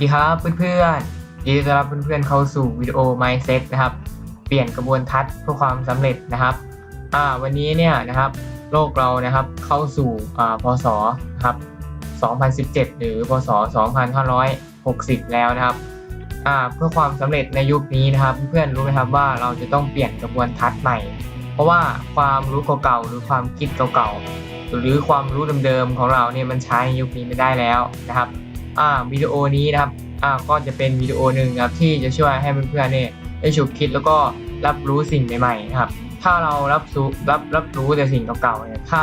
สวัสดีครับเพื่อนๆยินดีต้อนรับเพื่อนๆเข้าสู่วิดีโอ Mindset นะครับ เปลี่ยนกระบวนทัศน์เพื่อความสำเร็จนะครับอ่าวันนี้เนี่ยนะครับโลกเรานะครับเข้าสู่อ่าพศนะครับ2017 หรือพศ 2560 แล้วนะครับอ่าเพื่อความสำเร็จในยุคนี้นะครับ เพื่อนๆรู้ไหมครับว่าเราจะต้องเปลี่ยนกระบวนทัศน์ใหม่ เพราะว่าความรู้เก่าๆหรือความคิดเก่าๆหรือความรู้เดิมๆของเราเนี่ยมันใช้ในยุคนี้ไม่ได้แล้วนะครับ อ่าวิดีโอนี้นะครับอ่าก็จะเป็นวิดีโอหนึ่งครับที่จะช่วยให้เพื่อนๆเนี่ยได้ฉุกคิดแล้วก็รับรู้สิ่งใหม่ๆครับถ้าเรารับรู้รับรับรู้แต่สิ่งเก่าๆเนี่ยถ้า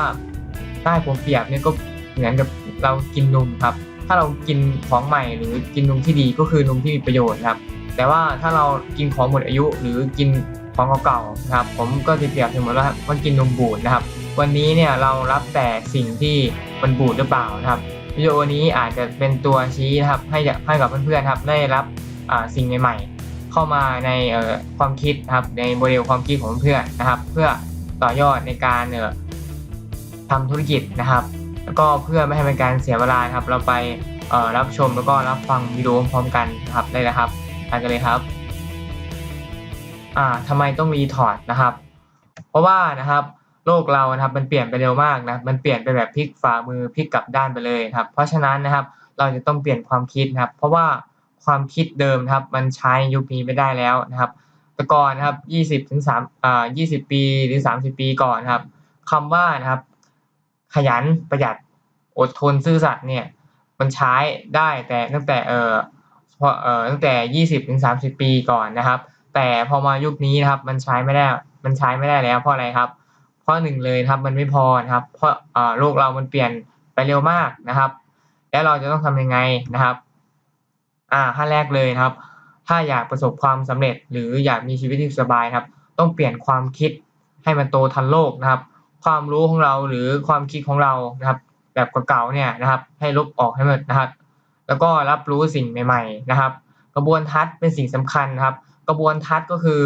ได้ผมเปรียบเนี่ยก็เหมือนกับเรากินนมครับ ถ้าเรากินของใหม่หรือกินนมที่ดีก็คือนมที่มีประโยชน์ครับ แต่ว่าถ้าเรากินของหมดอายุหรือกินของเก่าๆนะครับ ผมก็จะเปรียบเสมือนว่ามันกินนมบูดนะครับ วันนี้เนี่ยเรารับแต่สิ่งที่มันบูดหรือเปล่านะครับ วิดีโอนี้อาจจะเป็นตัวชี้นะครับให้ให้กับเพื่อนๆครับได้รับสิ่งใหม่ๆ เข้ามาในความคิดนะครับในโมเดลความคิดของเพื่อนนะครับ เพื่อต่อยอดในการทำธุรกิจนะครับ แล้วก็เพื่อไม่ให้เป็นการเสียเวลาครับ เราไปรับชมแล้วก็รับฟังวิดีโอพร้อมกันนะครับได้เลยครับไปกันเลยครับอ่าทำไมต้องรีถอดนะครับ เพราะว่านะครับ โลกเรานะครับมันเปลี่ยนไปเร็วมากนะมันเปลี่ยนไปแบบพลิกฝ่ามือพลิกกลับด้านไปเลยครับ เพราะฉะนั้นนะครับเราจะต้องเปลี่ยนความคิดนะครับ เพราะว่าความคิดเดิมครับมันใช้ยุคนี้ไม่ได้แล้วนะครับ แต่ก่อนนะครับ 20ถึง3อ่า20 ปีหรือ 30 ปีก่อนครับคำว่านะครับ ขยันประหยัดอดทนซื่อสัตย์เนี่ยมันใช้ได้แต่ตั้งแต่เอ่อพอเอ่อตั้งแต่ 20ถึง30 ปีก่อนนะครับ แต่พอมายุคนี้นะครับ มันใช้ไม่ได้มันใช้ไม่ได้แล้วเพราะอะไรครับ ข้อหนึ่งเลยครับ มันไม่พอนะครับ เพราะโลกเรามันเปลี่ยนไปเร็วมากนะครับ แล้วเราจะต้องทำยังไงนะครับ อ่าขั้นแรกเลยนะครับ ถ้าอยากประสบความสำเร็จ หรืออยากมีชีวิตที่สบายครับ ต้องเปลี่ยนความคิดให้มันโตทันโลกนะครับ ความรู้ของเราหรือความคิดของเรานะครับ แบบเก่าๆเนี่ยนะครับ ให้ลบออกให้หมดนะครับ แล้วก็รับรู้สิ่งใหม่ ๆ นะครับ กระบวนทัศน์เป็นสิ่งสำคัญนะครับ กระบวนทัศน์ก็คือ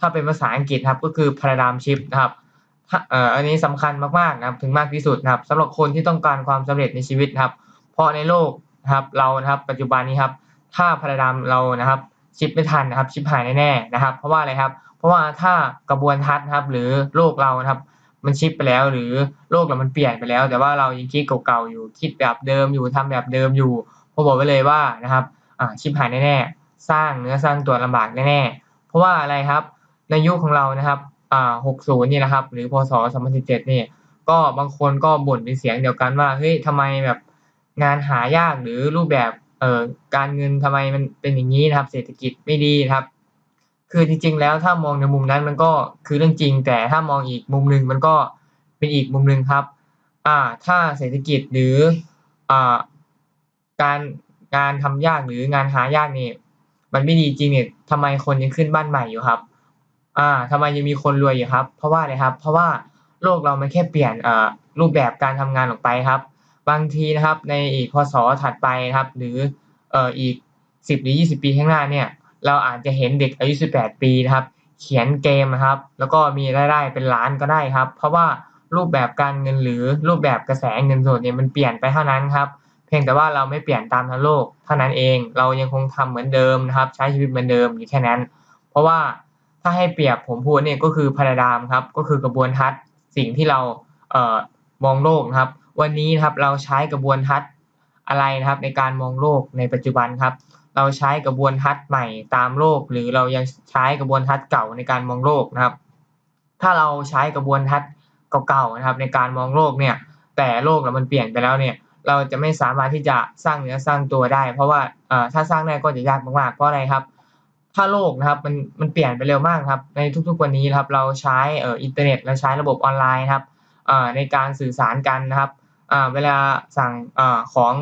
ถ้าเป็นภาษาอังกฤษครับก็คือ paradigm shift นะครับ อันนี้สำคัญมากๆนะครับถึงมากที่สุดนะครับสำหรับคนที่ต้องการความสำเร็จในชีวิตนะครับ เพราะในโลกนะครับเรานะครับ ปัจจุบันนี้ครับ ถ้าพาราดามเรานะครับชิปไม่ทันนะครับชิปหายแน่ๆนะครับ เพราะว่าอะไรครับ เพราะว่าถ้ากระบวนทัศน์นะครับ หรือโลกเรานะครับ มันชิปไปแล้ว หรือโลกเรามันเปลี่ยนไปแล้ว แต่ว่าเรายังคิดเก่าๆอยู่คิดแบบเดิมอยู่ทำแบบเดิมอยู่ผมบอกไว้เลยว่านะครับชิปหายแน่ๆสร้างเนื้อสร้างตัวลำบากแน่ๆเพราะว่าอะไรครับ ในยุคของเรานะครับ อ่า60นี่นะครับ หรือพศ2017นี่ ก็บางคนก็บ่นเป็นเสียงเดียวกันว่าเฮ้ยทำไมแบบงานหายากหรือรูปแบบเอ่อการเงินทำไมมันเป็นอย่างนี้นะครับ เศรษฐกิจไม่ดีครับ คือจริงๆแล้วถ้ามองในมุมนั้นมันก็คือเรื่องจริง แต่ถ้ามองอีกมุมหนึ่งมันก็เป็นอีกมุมหนึ่งครับ อ่า ถ้าเศรษฐกิจหรืออ่าการงานทำยากหรืองานหายากนี่มันไม่ดีจริงเนี่ยทำไมคนยังขึ้นบ้านใหม่อยู่ครับ อ่าทำไมยังมีคนรวยอยู่ครับ เพราะว่าอะไรครับ เพราะว่าโลกเรามันแค่เปลี่ยนอ่ารูปแบบการทำงานออกไปครับ บางทีนะครับ ในอีกพศถัดไปนะครับ หรือเอ่ออีก10หรือ20ปีข้างหน้าเนี่ย เราอาจจะเห็นเด็กอายุ18ปีนะครับ เขียนเกมนะครับ แล้วก็มีรายได้เป็นล้านก็ได้ครับ เพราะว่ารูปแบบการเงินหรือรูปแบบกระแสเงินสดเนี่ยมันเปลี่ยนไปเท่านั้นครับ เพียงแต่ว่าเราไม่เปลี่ยนตามทั้งโลกเท่านั้นเอง เรายังคงทำเหมือนเดิมนะครับ ใช้ชีวิตเหมือนเดิมอยู่แค่นั้น เพราะว่า ถ้าให้เปรียบผมพูดเนี่ยก็คือพาราดามครับ ก็คือกระบวนทัศน์สิ่งที่เราเอ่อมองโลกนะครับ วันนี้นะครับเราใช้กระบวนทัศน์อะไรนะครับในการมองโลกในปัจจุบันครับ เราใช้กระบวนทัศน์ใหม่ตามโลก หรือเรายังใช้กระบวนทัศน์เก่าในการมองโลกนะครับ ถ้าเราใช้กระบวนทัศน์เก่าๆนะครับ ในการมองโลกเนี่ย แต่โลกมันเปลี่ยนไปแล้วเนี่ยเราจะไม่สามารถที่จะสร้างเนื้อสร้างตัวได้ เพราะว่าถ้าสร้างได้ก็จะยากมากๆเพราะอะไรครับ ถ้าโลกนะครับมันมันเปลี่ยนไปเร็วมากครับ ในทุกๆวันนี้นะครับเราใช้เอ่ออินเทอร์เน็ตเราใช้ระบบออนไลน์ครับอ่าในการสื่อสารกันนะครับอ่าเวลาสั่งอ่าของ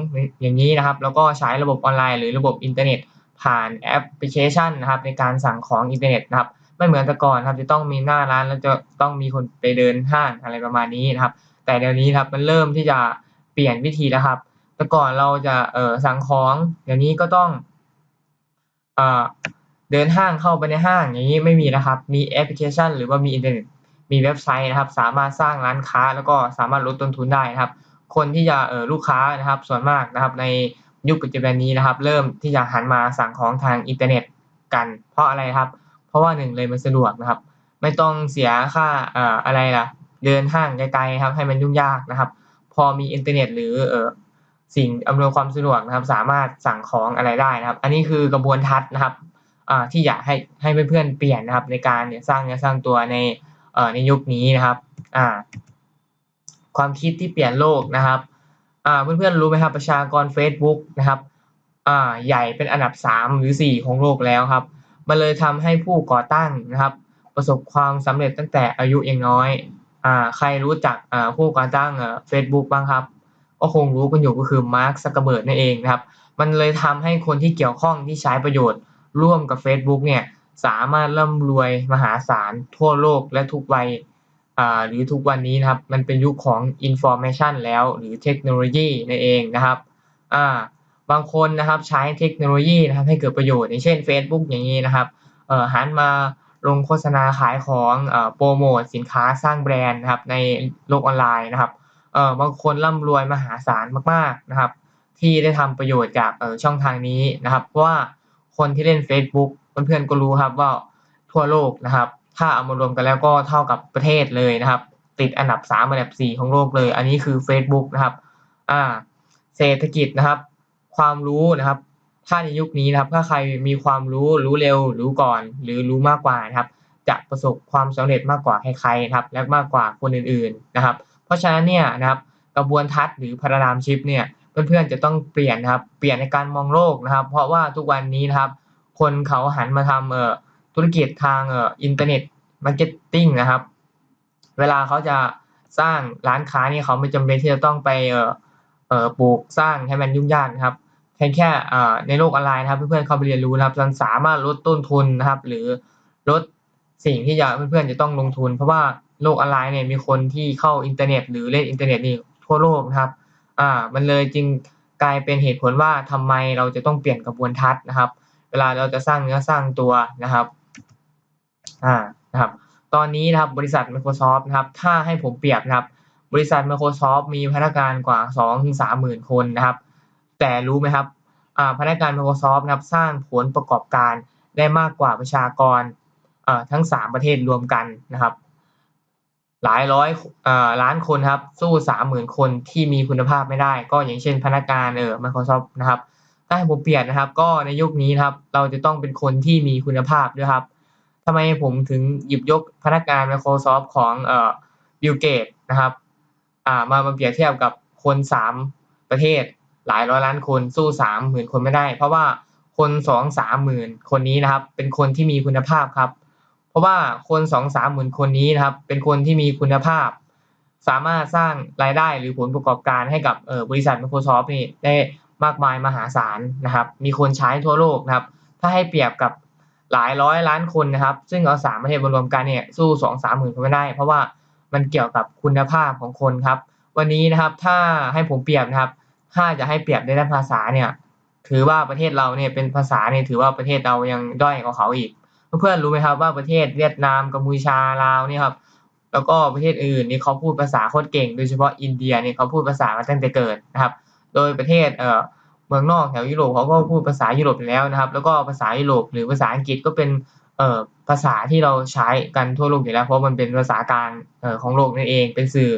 อย่างนี้นะครับ แล้วก็ใช้ระบบออนไลน์หรือระบบอินเทอร์เน็ต ผ่านแอปพลิเคชันนะครับ ในการสั่งของอินเทอร์เน็ตนะครับไม่เหมือนแต่ก่อนครับจะต้องมีหน้าร้านแล้วจะต้องมีคนไปเดินห้างอะไรประมาณนี้นะครับ แต่เดี๋ยวนี้ครับมันเริ่มที่จะเปลี่ยนวิธีแล้วครับ แต่ก่อนเราจะเอ่อสั่งของเดี๋ยวนี้ก็ต้องอ่า เดินห้างเข้าไปในห้างอย่างนี้ไม่มีนะครับ มีแอปพลิเคชัน หรือว่ามีอินเทอร์เน็ต มีเว็บไซต์นะครับ สามารถสร้างร้านค้าแล้วก็สามารถลดต้นทุนได้นะครับ คนที่จะเออลูกค้านะครับ ส่วนมากนะครับ ในยุคปัจจุบันนี้นะครับ เริ่มที่จะหันมาสั่งของทางอินเทอร์เน็ตกัน เพราะอะไรครับ เพราะว่าหนึ่งเลยมันสะดวกนะครับ ไม่ต้องเสียค่าเอ่ออะไรล่ะ เดินห้างไกลๆครับ ให้มันยุ่งยากนะครับ พอมีอินเทอร์เน็ต หรือเอ่อสิ่งอำนวยความสะดวกนะครับ สามารถสั่งของอะไรได้นะครับ อันนี้คือกระบวนทัศน์นะครับ ที่อยากให้ให้เพื่อนๆเปลี่ยนนะครับ ในการเนี่ยสร้างเนื้อสร้างตัวในในยุคนี้นะครับอ่าความคิดที่เปลี่ยนโลกนะครับอ่าเพื่อนๆรู้ไหมครับประชากร Facebook นะครับอ่าใหญ่เป็นอันดับ 3 หรือ 4 ของโลกแล้วครับมันเลยทำให้ผู้ก่อตั้งนะครับ ประสบความสำเร็จตั้งแต่อายุยังน้อยอ่าใครรู้จักอ่าผู้ก่อตั้งเอ่อ Facebook บ้างครับ ก็คงรู้กันอยู่ก็คือมาร์คซักเกอร์เบิร์ดนั่นเองนะครับ มันเลยทำให้คนที่เกี่ยวข้องที่ใช้ประโยชน์ ร่วมกับ Facebook เนี่ยสามารถร่ำรวยมหาศาลทั่วโลกและทุกวัยหรือทุกวันนี้นะครับ มันเป็นยุคของ information แล้วหรือเทคโนโลยีนั่นเองนะครับาบางคนนะครับใช้เทคโนโลยีนะครับให้เกิดประโยชน์อย่างเช่น Facebook อย่างนี้นะครับหันมาลงโฆษณาขายของอโปรโมทสินค้าสร้างแบรนด์นะครับในโลกออนไลน์นะครับบางคนร่ำรวยมหาศาลมากๆนะครับ ที่ได้ทำประโยชน์จากช่องทางนี้นะครับเพราะว่า คนที่เล่น Facebook เพื่อนๆก็รู้ครับว่าทั่วโลกนะครับ ถ้าเอามารวมกันแล้วก็เท่ากับประเทศเลยนะครับ ติดอันดับ 3 อันดับ 4 ของโลกเลย อันนี้คือ Facebook นะครับอ่าเศรษฐกิจนะครับ ความรู้นะครับ ถ้าในยุคนี้นะครับ ถ้าใครมีความรู้รู้เร็ว รู้ก่อน หรือรู้มากกว่านะครับ จะประสบความสำเร็จมากกว่าใครๆนะครับ และมากกว่าคนอื่นๆนะครับ เพราะฉะนั้นเนี่ยนะครับ กระบวนทัศน์หรือพารามชิฟเนี่ย เพื่อนๆจะต้องเปลี่ยนนะครับ เปลี่ยนในการมองโลกนะครับ เพราะว่าทุกวันนี้นะครับ คนเขาหันมาทำเอ่อธุรกิจทางเอ่ออินเทอร์เน็ตมาร์เก็ตติ้งนะครับ เวลาเขาจะสร้างร้านค้านี่เขาไม่จำเป็นที่จะต้องไปเอ่อเอ่อปลูกสร้างให้มันยุ่งยากนะครับเพียงแค่อ่าในโลกออนไลน์นะครับ เพื่อนๆเขาไปเรียนรู้นะครับมันสามารถลดต้นทุนนะครับ หรือลดสิ่งที่จะเพื่อนๆจะต้องลงทุน เพราะว่าโลกออนไลน์เนี่ยมีคนที่เข้าอินเทอร์เน็ต หรือเล่นอินเทอร์เน็ตนี่ทั่วโลกนะครับ อ่า มันเลยจึงกลายเป็นเหตุผลว่าทำไมเราจะต้องเปลี่ยนกระบวนทัศน์นะครับ เวลาเราจะสร้างเนื้อสร้างตัวนะครับอ่านะครับ ตอนนี้นะครับบริษัท Microsoft นะครับ ถ้าให้ผมเปรียบนะครับ บริษัท Microsoft มีพนักงานกว่า2ถึง3หมื่นคนนะครับ แต่รู้ไหมครับอ่าพนักงาน Microsoft นะครับสร้างผลประกอบการได้มากกว่าประชากรอ่าทั้ง 3 ประเทศรวมกันนะครับ หลายร้อยอล้านคนครับ สู้30,000คนที่มีคุณภาพไม่ได้ ก็อย่างเช่นพนักงานเอ่อ Microsoft นะครับ ถ้าให้ผมเปลี่ยนนะครับ ก็ในยุคนี้นะครับ เราจะต้องเป็นคนที่มีคุณภาพด้วยครับทำไมผมถึงหยิบยกพนักงาน Microsoft ของเอ่อ Bill Gates นะครับอ่ามามาเปรียบเทียบกับคน3ประเทศ หลายร้อยล้านคนสู้30,000คนไม่ได้ เพราะว่าคน2-3หมื่นคนนี้นะครับ เป็นคนที่มีคุณภาพครับ ราะว่าคน2-3หมื่นคนนี้นะครับ เป็นคนที่มีคุณภาพ สามารถสร้างรายได้หรือผลประกอบการให้กับบริษัท Microsoft นี่ได้มากมายมหาศาลนะครับ มีคนใช้ทั่วโลกนะครับ ถ้าให้เปรียบกับหลายร้อยล้านคนนะครับ ซึ่งเอาสามประเทศรวมกันเนี่ยสู้สองสามหมื่นคนไม่ได้ เพราะว่ามันเกี่ยวกับคุณภาพของคนครับ วันนี้นะครับถ้าให้ผมเปรียบนะครับ ถ้าจะให้เปรียบในด้านภาษาเนี่ย ถือว่าประเทศเราเนี่ยเป็นภาษาเนี่ยถือว่าประเทศเรายังด้อยกว่าเขาอีก เพื่อนๆรู้ไหมครับว่าประเทศเวียดนามกัมพูชาลาวเนี่ยครับแล้วก็ประเทศอื่นนี่เขาพูดภาษาโคตรเก่ง โดยเฉพาะอินเดียเนี่ยเขาพูดภาษามาตั้งแต่เกิดนะครับ โดยประเทศเอ่อเมืองนอกแถวยุโรปเขาก็พูดภาษายุโรปอยู่แล้วนะครับ แล้วก็ภาษายุโรปหรือภาษาอังกฤษก็เป็นเอ่อภาษาที่เราใช้กันทั่วโลกอยู่แล้ว เพราะมันเป็นภาษากลางเอ่อของโลกนั่นเอง เป็นสื่อ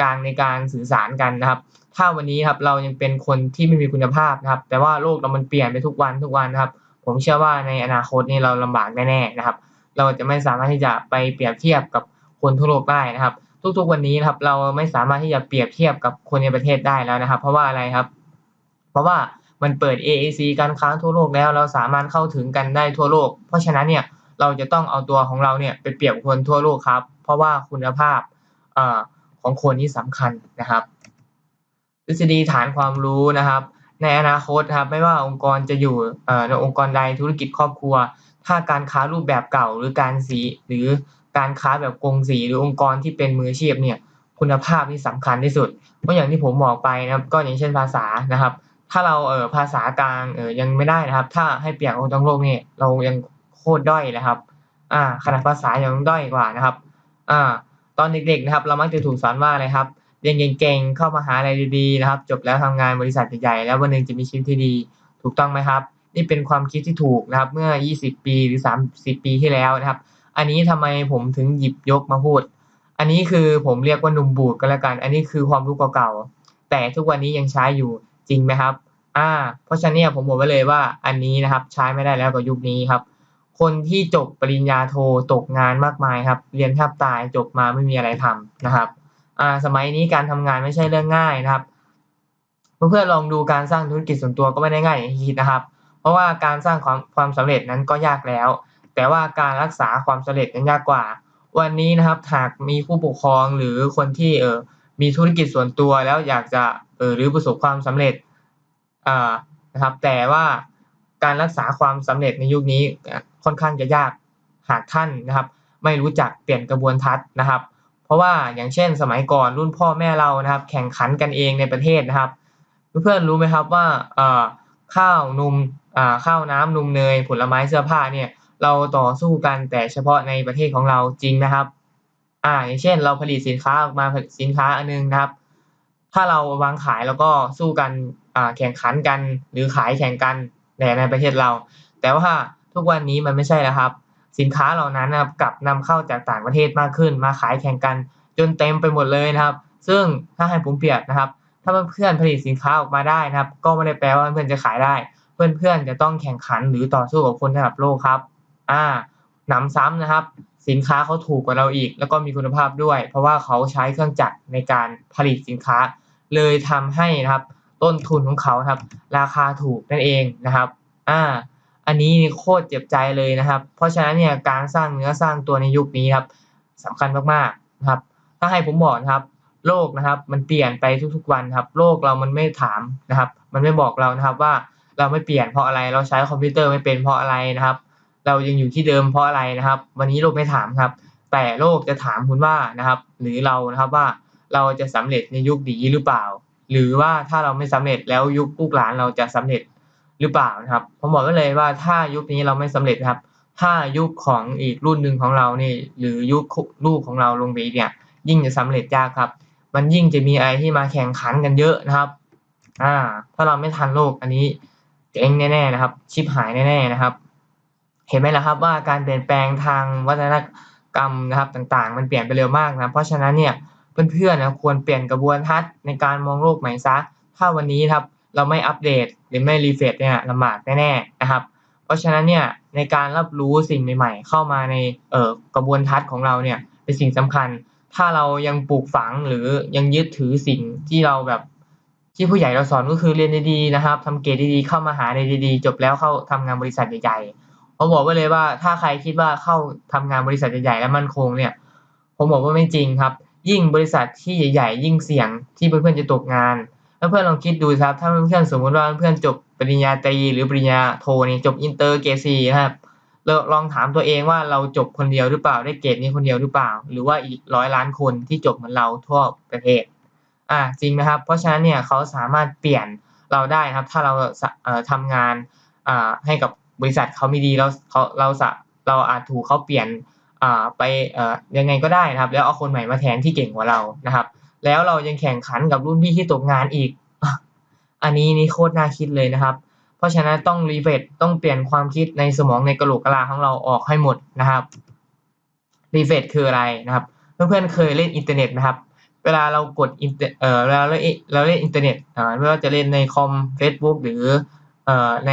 กลางในการสื่อสารกันนะครับ ถ้าวันนี้ครับเรายังเป็นคนที่ไม่มีคุณภาพนะครับ แต่ว่าโลกเรามันเปลี่ยนไปทุกวันทุกวันนะครับ ผมเชื่อว่าในอนาคตนี่เราลำบากแน่ๆนะครับ เราจะไม่สามารถที่จะไปเปรียบเทียบกับคนทั่วโลกได้นะครับ ทุกๆวันนี้นะครับ เราไม่สามารถที่จะเปรียบเทียบกับคนในประเทศได้แล้วนะครับ เพราะว่าอะไรครับ เพราะว่ามันเปิด AAC การค้าทั่วโลกแล้ว เราสามารถเข้าถึงกันได้ทั่วโลก เพราะฉะนั้นเนี่ยเราจะต้องเอาตัวของเราเนี่ยไปเปรียบคนทั่วโลกครับ เพราะว่าคุณภาพอของคนนี่สำคัญนะครับ ทฤษฎีฐานความรู้นะครับ ในอนาคตครับไม่ว่าองค์กรจะอยู่ในองค์กรใดธุรกิจครอบครัว ถ้าการค้ารูปแบบเก่าหรือการสีหรือการค้าแบบกงสีหรือองค์กรที่เป็นมืออาชีพเนี่ยคุณภาพนี่สำคัญที่สุดเพราะอย่างที่ผมบอกไปนะครับก็อย่างเช่นภาษานะครับ ถ้าเราเออภาษากลางเออยังไม่ได้นะครับ ถ้าให้เปรียบคนทั้งโลกเนี่ยเรายังโคตรด้อยเลยครับอ่าขนาดภาษายังด้อยกว่านะครับอ่าตอนเด็กๆนะครับ เรามักจะถูกสอนว่าอะไรครับ เรียนเก่งๆ เข้ามหาลัยดีๆนะครับ จบแล้วทำงานบริษัทใหญ่ๆ แล้ววันหนึ่งจะมีชีวิตที่ดี ถูกต้องไหมครับ นี่เป็นความคิดที่ถูกนะครับ เมื่อ 20 ปีหรือ 30 ปีที่แล้วนะครับ อันนี้ทำไมผมถึงหยิบยกมาพูด อันนี้คือผมเรียกว่าหนุ่มบูดก็แล้วกัน อันนี้คือความรู้เก่าๆ แต่ทุกวันนี้ยังใช้อยู่จริงไหมครับ อ่า เพราะฉะนั้นเนี่ยผมบอกไว้เลยว่าอันนี้นะครับใช้ไม่ได้แล้วกับยุคนี้ครับ คนที่จบปริญญาโทตกงานมากมายครับ เรียนแทบตายจบมาไม่มีอะไรทำนะครับ อ่าสมัยนี้การทำงานไม่ใช่เรื่องง่ายนะครับ เพื่อนๆลองดูการสร้างธุรกิจส่วนตัวก็ไม่ได้ง่ายอย่างที่คิดนะครับ เพราะว่าการสร้างความความสำเร็จนั้นก็ยากแล้ว แต่ว่าการรักษาความสำเร็จนั้นยากกว่า วันนี้นะครับหากมีผู้ปกครองหรือคนที่เออมีธุรกิจส่วนตัวแล้วอยากจะเออหรือประสบความสำเร็จอ่านะครับ แต่ว่าการรักษาความสำเร็จในยุคนี้ค่อนข้างจะยากหากท่านนะครับ ไม่รู้จักเปลี่ยนกระบวนทัศน์นะครับ เพราะว่าอย่างเช่นสมัยก่อนรุ่นพ่อแม่เรานะครับ แข่งขันกันเองในประเทศนะครับ เพื่อนๆรู้ไหมครับว่าข้าวนมข้าวน้ำนมเนยผลไม้เสื้อผ้าเนี่ยเราต่อสู้กันแต่เฉพาะในประเทศของเราจริงนะครับ อ่าอย่างเช่น เราผลิตสินค้าออกมาผลิตสินค้าอันนึงนะครับ ถ้าเราวางขายแล้วก็สู้กันอ่าแข่งขันกันหรือขายแข่งกันแต่ในประเทศเรา แต่ว่าทุกวันนี้มันไม่ใช่แล้วครับ สินค้าเหล่านั้นนะครับกลับนำเข้าจากต่างประเทศมากขึ้น มาขายแข่งกันจนเต็มไปหมดเลยนะครับ ซึ่งถ้าให้ผมเปรียบนะครับ ถ้าเพื่อนๆผลิตสินค้าออกมาได้นะครับ ก็ไม่ได้แปลว่าเพื่อนจะขายได้ เพื่อนๆจะต้องแข่งขันหรือต่อสู้กับคนระดับโลกครับ อ่าหนำซ้ำนะครับ สินค้าเขาถูกกว่าเราอีก แล้วก็มีคุณภาพด้วย เพราะว่าเขาใช้เครื่องจักรในการผลิตสินค้า เลยทำให้นะครับ ต้นทุนของเขาครับ ราคาถูกนั่นเองนะครับ อ่า อันนี้โคตรเจ็บใจเลยนะครับ เพราะฉะนั้นเนี่ยการสร้างเนื้อสร้างตัวในยุคนี้ครับสำคัญมากๆนะครับ ถ้าให้ผมบอกนะครับ โลกนะครับ มันเปลี่ยนไปทุกๆวันครับ โลกเรามันไม่ถามนะครับ มันไม่บอกเรานะครับว่าเราไม่เปลี่ยนเพราะอะไรเราใช้คอมพิวเตอร์ไม่เป็นเพราะอะไรนะครับ เรายังอยู่ที่เดิมเพราะอะไรนะครับ วันนี้โลกไม่ถามครับ แต่โลกจะถามคุณว่านะครับ หรือเรานะครับว่าเราจะสำเร็จในยุคนี้หรือเปล่า หรือว่าถ้าเราไม่สำเร็จแล้วยุคลูกหลานเราจะสำเร็จ หรือเปล่านะครับ ผมบอกไว้เลยว่าถ้ายุคนี้เราไม่สำเร็จนะครับ ถ้ายุคของอีกรุ่นหนึ่งของเรานี่หรือยุคลูกของเราลงไปเนี่ย ยิ่งจะสำเร็จยากครับ มันยิ่งจะมีอะไรที่มาแข่งขันกันเยอะนะครับ อ่า ถ้าเราไม่ทันโลกอันนี้เจ๊งแน่ๆนะครับ ชิปหายแน่ๆนะครับ เห็นไหมล่ะครับว่าการเปลี่ยนแปลงทางวัฒนกรรมนะครับต่างๆ มันเปลี่ยนไปเร็วมากนะเพราะฉะนั้นเนี่ยเพื่อนๆนะควรเปลี่ยนกระบวนทัศน์ในการมองโลกใหม่ซะถ้าวันนี้ครับ เราไม่อัปเดตหรือไม่รีเฟรชเนี่ยลำบากแน่ๆนะครับ เพราะฉะนั้นเนี่ยในการรับรู้สิ่งใหม่ ๆ เข้ามาในเอ่อกระบวนทัศน์ของเราเนี่ยเป็นสิ่งสำคัญ ถ้าเรายังปลูกฝังหรือยังยึดถือสิ่งที่เราแบบที่ผู้ใหญ่เราสอนก็คือเรียนดีๆนะครับทำเกรดดีๆเข้ามาหาในดีๆ จบแล้วเข้าทำงานบริษัทใหญ่ๆผมบอกไว้เลยว่าถ้าใครคิดว่าเข้าทำงานบริษัทใหญ่ๆแล้วมั่นคงเนี่ย ผมบอกว่าไม่จริงครับ ยิ่งบริษัทที่ใหญ่ ๆ ยิ่งเสี่ยงที่เพื่อนๆจะตกงาน แล้วเพื่อนลองคิดดูครับถ้าเพื่อนสมมติว่าเพื่อนจบปริญญาตรีหรือปริญญาโทนี่จบอินเตอร์เกรดซีนะครับเราลองถามตัวเองว่าเราจบคนเดียวหรือเปล่าได้เกรดนี้คนเดียวหรือเปล่า หรือว่าอีกร้อยล้านคนที่จบเหมือนเราทั่วประเทศอ่าจริงไหมครับ เพราะฉะนั้นเนี่ยเขาสามารถเปลี่ยนเราได้ครับ ถ้าเราเอ่อทำงานอ่าให้กับบริษัทเขาไม่ดีแล้วเขาเราสะเราอาจถูกเขาเปลี่ยนอ่าไปเอ่อยังไงก็ได้นะครับ แล้วเอาคนใหม่มาแทนที่เก่งกว่าเรานะครับ แล้วเรายังแข่งขันกับรุ่นพี่ที่ตกงานอีก อันนี้นี่โคตรน่าคิดเลยนะครับ เพราะฉะนั้นต้องรีเฟรชต้องเปลี่ยนความคิดในสมองในกระโหลกกะลาของเราออกให้หมดนะครับรีเฟรชคืออะไรนะครับเพื่อนๆเคยเล่นอินเทอร์เน็ตนะครับ เวลาเรากดอินเตอร์เอ่อเวลาเราเราเล่นอินเทอร์เน็ตอ่าไม่ว่าจะเล่นในคอม Facebook หรือเอ่อใน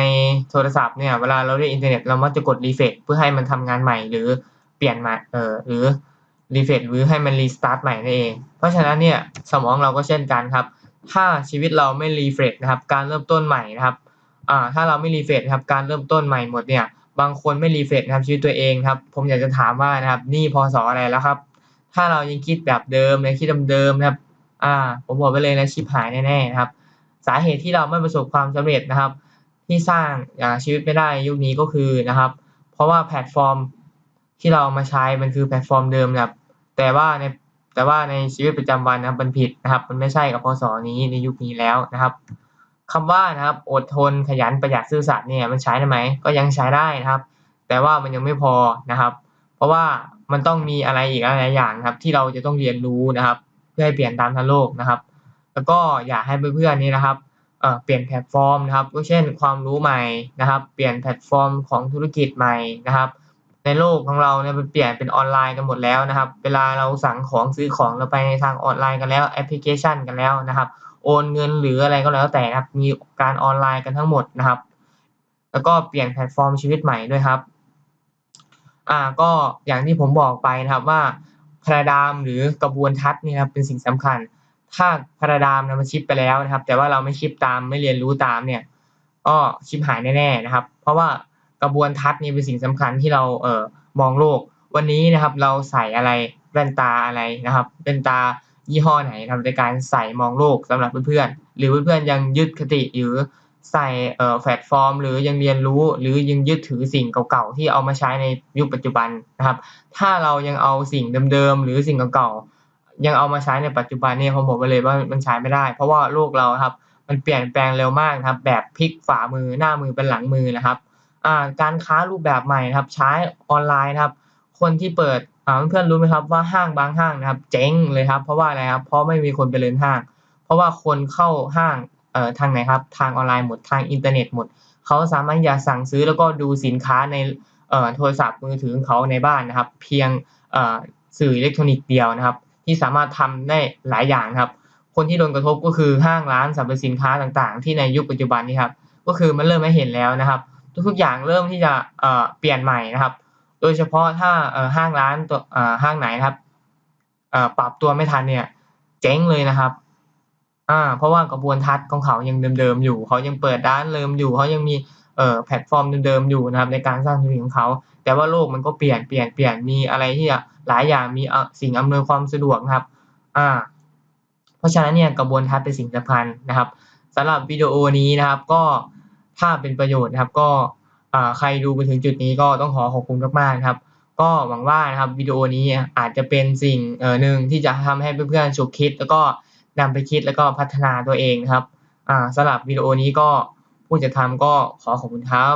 โทรศัพท์เนี่ยเวลาเราเล่นอินเทอร์เน็ตเรามักจะกดรีเฟรชเพื่อให้มันทำงานใหม่หรือเปลี่ยนมาเอ่อหรือ รีเฟรชหรือให้มันรีสตาร์ทใหม่นั่นเอง เพราะฉะนั้นเนี่ยสมองเราก็เช่นกันครับ ถ้าชีวิตเราไม่รีเฟรชนะครับ การเริ่มต้นใหม่นะครับอ่าถ้าเราไม่รีเฟรชนะครับการเริ่มต้นใหม่หมดเนี่ยบางคนไม่รีเฟรชนะครับชีวิตตัวเองครับ ผมอยากจะถามว่านะครับนี่พศออะไรแล้วครับ ถ้าเรายังคิดแบบเดิมยังคิดเดิมๆนะครับ อ่า ผมบอกไปเลยนะชิบหายแน่ๆนะครับ สาเหตุที่เราไม่ประสบความสำเร็จนะครับ ที่สร้างอ่าชีวิตไม่ได้ยุคนี้ก็คือนะครับ เพราะว่าแพลตฟอร์มที่เรามาใช้มันคือแพลตฟอร์มเดิมนะครับ แต่ว่าในแต่ว่าในชีวิตประจำวันนะครับมันผิดนะครับ มันไม่ใช่กับพศนี้ในยุคนี้แล้วนะครับคำว่านะครับอดทนขยันประหยัดซื่อสัตย์เนี่ยมันใช้ได้ไหมก็ยังใช้ได้นะครับ แต่ว่ามันยังไม่พอนะครับ เพราะว่ามันต้องมีอะไรอีกหลายอย่างครับ ที่เราจะต้องเรียนรู้นะครับ เพื่อให้เปลี่ยนตามทันโลกนะครับ แล้วก็อยากให้เพื่อนๆนี่นะครับเปลี่ยนแพลตฟอร์มนะครับก็เช่นความรู้ใหม่นะครับ เปลี่ยนแพลตฟอร์มของธุรกิจใหม่นะครับ ในโลกของเราเนี่ยมันเปลี่ยนเป็นออนไลน์กันหมดแล้วนะครับ เวลาเราสั่งของซื้อของเราไปในทางออนไลน์กันแล้วแอปพลิเคชันกันแล้วนะครับ โอนเงินหรืออะไรก็แล้วแต่นะครับ มีการออนไลน์กันทั้งหมดนะครับ แล้วก็เปลี่ยนแพลตฟอร์มชีวิตใหม่ด้วยครับ อ่าก็อย่างที่ผมบอกไปนะครับว่าพาราดามหรือกระบวนทัศน์นี่ครับเป็นสิ่งสำคัญ ถ้าพาราดามนะมันชิปไปแล้วนะครับ แต่ว่าเราไม่ชิปตามไม่เรียนรู้ตามเนี่ย ก็ชิปหายแน่ๆนะครับ เพราะว่า กระบวนทัศน์นี่เป็นสิ่งสำคัญที่เราเอ่อมองโลก วันนี้นะครับเราใส่อะไรแว่นตาอะไรนะครับแว่นตายี่ห้อไหนนะครับในการใส่มองโลกสำหรับเพื่อนๆหรือเพื่อนๆยังยึดคติหรือใส่เอ่อแพลตฟอร์ม หรือยังเรียนรู้หรือยังยึดถือสิ่งเก่าๆที่เอามาใช้ในยุคปัจจุบันนะครับ ถ้าเรายังเอาสิ่งเดิมๆหรือสิ่งเก่าๆยังเอามาใช้ในปัจจุบันเนี่ยผมบอกไว้เลยว่ามันใช้ไม่ได้ เพราะว่าโลกเราครับ มันเปลี่ยนแปลงเร็วมากครับ แบบพลิกฝ่ามือหน้ามือเป็นหลังมือนะครับ การค้ารูปแบบใหม่นะครับ ใช้ออนไลน์นะครับ คนที่เปิดเพื่อนรู้ไหมครับว่าห้างบางห้างนะครับ เจ๊งเลยครับ เพราะว่าอะไรครับ เพราะไม่มีคนไปเดินห้าง เพราะว่าคนเข้าห้างเอ่อทางไหนครับ ทางออนไลน์หมดทางอินเทอร์เน็ตหมดเขาสามารถที่จะสั่งซื้อแล้วก็ดูสินค้าในเอ่อโทรศัพท์มือถือของเขาในบ้านนะครับ เพียงเอ่อสื่ออิเล็กทรอนิกส์เดียวนะครับ ที่สามารถทำได้หลายอย่างครับ คนที่โดนกระทบก็คือห้างร้านสรรพสินค้าต่างๆ ที่ในยุคปัจจุบันนี้ครับก็คือมันเริ่มให้เห็นแล้วนะครับ ทุกๆอย่างเริ่มที่จะเปลี่ยนใหม่นะครับ โดยเฉพาะถ้าห้างร้านตัวห้างไหนครับปรับตัวไม่ทันเนี่ยเจ๊งเลยนะครับอ่าเพราะว่ากระบวนทัศน์ของเขายังเดิมๆอยู่ เขายังเปิดร้านเดิมอยู่เขายังมีเอ่อแพลตฟอร์มเดิมๆอยู่นะครับในการสร้างธุรกิจของเขา แต่ว่าโลกมันก็เปลี่ยนเปลี่ยนเปลี่ยนมีอะไรที่จะหลายอย่างมีสิ่งอำนวยความสะดวกนะครับอ่าเพราะฉะนั้นเนี่ยกระบวนทัศน์เป็นสิ่งสำคัญนะครับสำหรับวิดีโอนี้นะครับก็ ถ้าเป็นประโยชน์นะครับ ก็ใครดูไปถึงจุดนี้ก็ต้องขอขอบคุณมากๆครับ ก็หวังว่านะครับวิดีโอนี้อาจจะเป็นสิ่งหนึ่งที่จะทำให้เพื่อนๆฉุกคิด แล้วก็นำไปคิดแล้วก็พัฒนาตัวเองนะครับสำหรับวิดีโอนี้ก็ผู้จัดทำก็ขอขอบคุณครับ